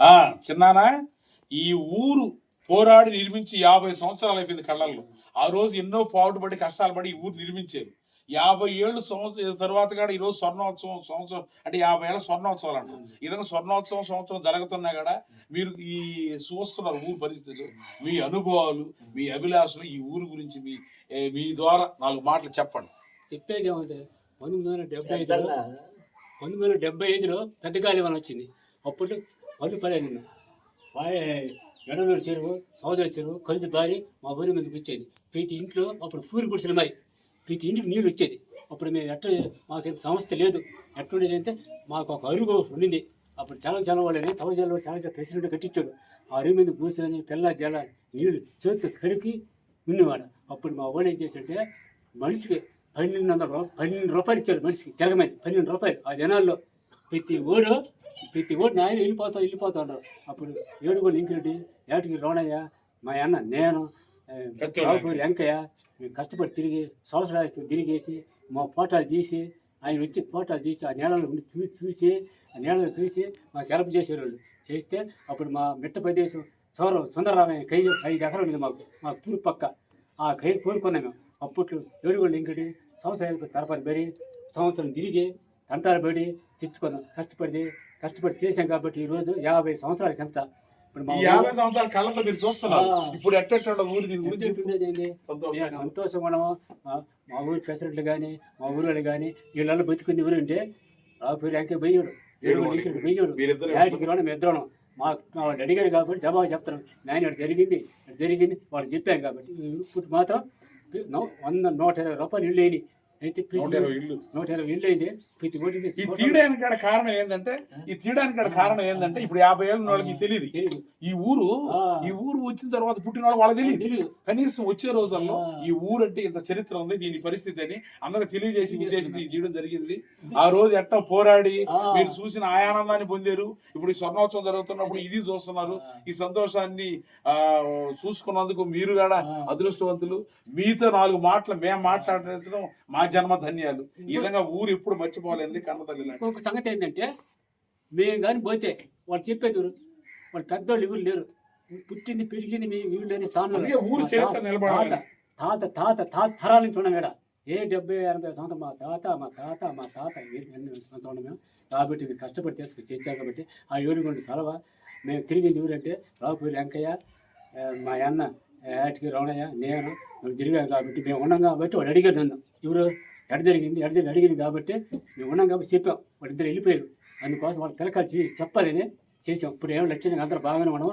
ఆ చిన్నానా? ఈ ఊరు పోరాడి నిర్మించి యాభై సంవత్సరాలు అయిపోయింది కళ్ళల్లో. ఆ రోజు ఎన్నో పాటుపడి కష్టాలు పడి ఈ ఊరు నిర్మించారు. యాభై ఏళ్ళు సంవత్సరం తర్వాత కూడా ఈ రోజు స్వర్ణోత్సవం సంవత్సరం అంటే యాభై ఏళ్ళ స్వర్ణోత్సవాలు అంటారు. ఈ విధంగా స్వర్ణోత్సవం సంవత్సరం జరుగుతున్నా కూడా మీరు ఈ చూస్తున్నారు ఊరు పరిస్థితులు మీ అనుభవాలు మీ అభిలాషలు ఈ ఊరు గురించి మీ మీ ద్వారా నాలుగు మాటలు చెప్పండి. చెప్పేది ఏమంటే పంతొమ్మిది వందల డెబ్బై ఐదులో పంతొమ్మిది వందల డెబ్బై ఐదులో పెద్ద గాలివన వచ్చింది. అప్పుడు పళ్ళు పడేది ఎడలూరు చెరువు సోదరి చెరువు కలిసి బారి మా ఊరి మీదకి వచ్చేది. ప్రతి ఇంట్లో అప్పుడు పూరి గుడిసెలు మాయి ప్రతి ఇంటికి నీళ్ళు వచ్చేది. అప్పుడు మేము ఎట్ట మాకు ఇంత సంస్థ లేదు. ఎట్లుండేది అంటే మాకు ఒక అరుగు ఉండింది. అప్పుడు చాలా చాలా వాళ్ళని తమ జిల్లాలో చాలా చాలా ప్రెసిడెంట్ కట్టించాడు ఆ అరుగు మీద కూర్చొని పిల్ల జల నీళ్ళు చేతితో కడికి ఉన్నవాడు. అప్పుడు మా వాళ్ళు ఏం చేశాడంటే మనిషికి పన్నెండు వందల రూపాయలు పన్నెండు రూపాయలు ఇచ్చాడు మనిషికి. తెగమని పన్నెండు రూపాయలు. ఆ జనాల్లో ప్రతి ఓడు ప్రతి ఓడు నాయన వెళ్ళిపోతాం వెళ్ళిపోతా ఉన్నారు అప్పుడు ఏడుగోలు ఇంకిరెడ్డి ఏటగిరి రోణయ్య మా అన్న నేను. రావుపూరి వెంకయ్య మేము కష్టపడి తిరిగి సంవత్సరాలకి తిరిగేసి మా ఫోటోలు తీసి ఆయన వచ్చి ఫోటోలు తీసి ఆ నీళ్ళలో ఉండి చూసి చూసి ఆ నీళ్ళలో చూసి మాకు హెల్ప్ చేసేవాళ్ళు. చేస్తే అప్పుడు మా మిట్ట ప్రదేశం సౌర సుందరరామయ్య కై ఐదు ఎకరాలు ఉంది మాకు మాకు తూర్పు పక్క. ఆ కై కోరుకున్నాం మేము. అప్పట్లో ఏడుగోళ్ళు ఇంకటి సంవత్సరాలకు తరపతి పడి సంవత్సరం తిరిగి తంటాలు పడి తెచ్చుకున్నాం. కష్టపడి కష్టపడి చేసాం కాబట్టి ఈరోజు యాభై సంవత్సరాలకి ఎంత ఇప్పుడు మా ఈ యాభై సంవత్సరాల కళ్ళతో మీరు చూస్తున్నారు. ఇప్పుడు ఎట్టెట్ట ఊరు దీని గురించి ఉండేది ఏంది? సంతోషం. నేను సంతోషం మా- మా ఊరి ప్రెసిడెంట్లు కానీ మా ఊరు కానీ వీళ్ళల్లో బతుకుంది ఊరు ఉంటే రావుపూరి వెంకయ్య బయ్యోడు ఏడు ఇంకొకటి బయ్యోడు మీరిద్దరు యాటికి మేము ఇద్దరం మా మా వాళ్ళు అడిగారు కాబట్టి జవాబు చెప్తాను నేను ఇక్కడ జరిగింది ఇక్కడ జరిగింది వాళ్ళు చెప్పాం కాబట్టి. ఇప్పుడు మాత్రం నూ- వంద నూట ఇరవై రూపాయలు ఇల్లు అయినాయి అయితే నూట ఇరవై ఇల్లు. అయింది. ప్రతి ఓటికి ఈ తీయడానికి కారణం ఏంటంటే ఈ తీయడానికి కారణం ఏంటంటే ఇప్పుడు యాభై ఏళ్ళ వాళ్ళకి తెలియదు ఈ ఊరు. ఈ ఊరు వచ్చిన తర్వాత పుట్టిన వాళ్ళు వాళ్ళకి తెలియదు కనీసం వచ్చే రోజుల్లో. ఈ ఊరు అంటే ఇంత చరిత్ర ఉంది దీని పరిస్థితి అని అందరికి తెలియజేసి చేయడం జరిగింది. ఆ రోజు ఎట్టా పోరాడి. మీరు చూసిన ఆ ఆనందాన్ని పొందారు. ఇప్పుడు ఈ స్వర్ణోత్సవం జరుగుతున్నప్పుడు ఇది చూస్తున్నారు. ఈ సంతోషాన్ని ఆ చూసుకున్నందుకు మీరు కూడా. అదృష్టవంతులు. మీతో నాలుగు మాటలు మేము మాట్లాడడం మా జన్మ ధన్యాలు. ఈ విధంగా ఊరు ఎప్పుడు మర్చిపోలేదు కన్న తల్లి లాంటి. ఇంకొక సంగతి ఏంటంటే మేము కానీ పోతే వాళ్ళు చెప్పేది ఊరు వాళ్ళు పెద్దోళ్ళు ఎవరు లేరు. పుట్టింది పెరిగింది మీ వీళ్ళు లేని స్థానంలో. ఊరు తాత-. తాత తాత తాత తరాల నుంచి ఉన్నాం ఇక్కడ. ఏ డెబ్బై ఎనభై సంవత్సరం మా తాత మా తాత మా తాత సంవత్సరం మేము? కాబట్టి మేము కష్టపడి తీసుకు చేశాం కాబట్టి ఆ ఏడుగుండి సెలవ. మేము తిరిగింది ఊరంటే రావుపూరి వెంకయ్య మా అన్న ఏటికి రమణయ్య నేను మేము తిరిగాను కాబట్టి మేము ఉన్నాం కాబట్టి వాడు అడిగాడు నన్ను. ఎవరు? ఎడ జరిగింది? ఎడ జరిగి అడిగింది కాబట్టి మేము ఉన్నాం కాబట్టి చెప్పాం. వాళ్ళిద్దరు వెళ్ళిపోయారు. అందుకోసం వాళ్ళు పిల్లకాలు చెప్పాలని చేసాం ఇప్పుడు ఏం లక్ష్యంగా అందరూ బాగానే ఉన్నాం